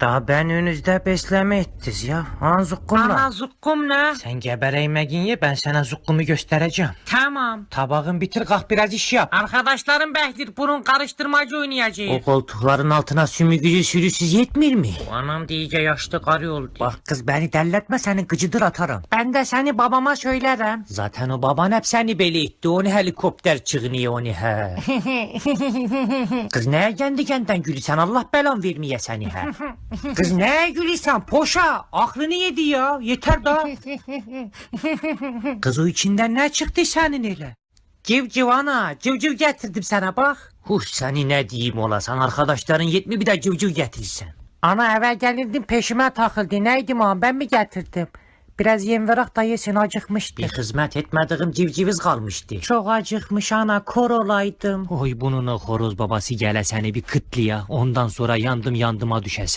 Daha ben önünüzde besleme ettiz ya. Han zukkumla. Ana zukkum ne? Sen gebereymeyin ye ben sana zukkumu göstereceğim. Tamam. Tabağın bitir kalk biraz iş yap. Arkadaşlarım Behdir burun karıştırmacı oynayacağız. O koltukların altına sümüğü sürüsüz yetmir mi? Anam diyece yaşlı karı oldu. Bak kız beni delletme seni gıcıdır atarım. Ben de seni babama söylerim. Zaten o baban hep seni beli itti. Onu helikopter çığınıyor onu he. kız neye kendi kendinden gülüsen Allah belan vermeye seni he. kız neye gülüsen poşa aklını yedi ya yeter da. kız o içinden ne çıktı senin öyle? Civciv ana civciv getirdim sana bak. Huş seni ne diyeyim olasan arkadaşların yetmi bir de civciv getirsen. Ana eve gelirdim peşime takıldı. Neydi man ben mi getirdim? Biraz yem verak da yesin acıkmıştı. Bir hizmet etmediğim civciviz kalmıştı. Çok acıkmış ana kor olaydım. Oy bunun o horoz babası gele seni bir kıtlıya ondan sonra yandım yandıma düşese.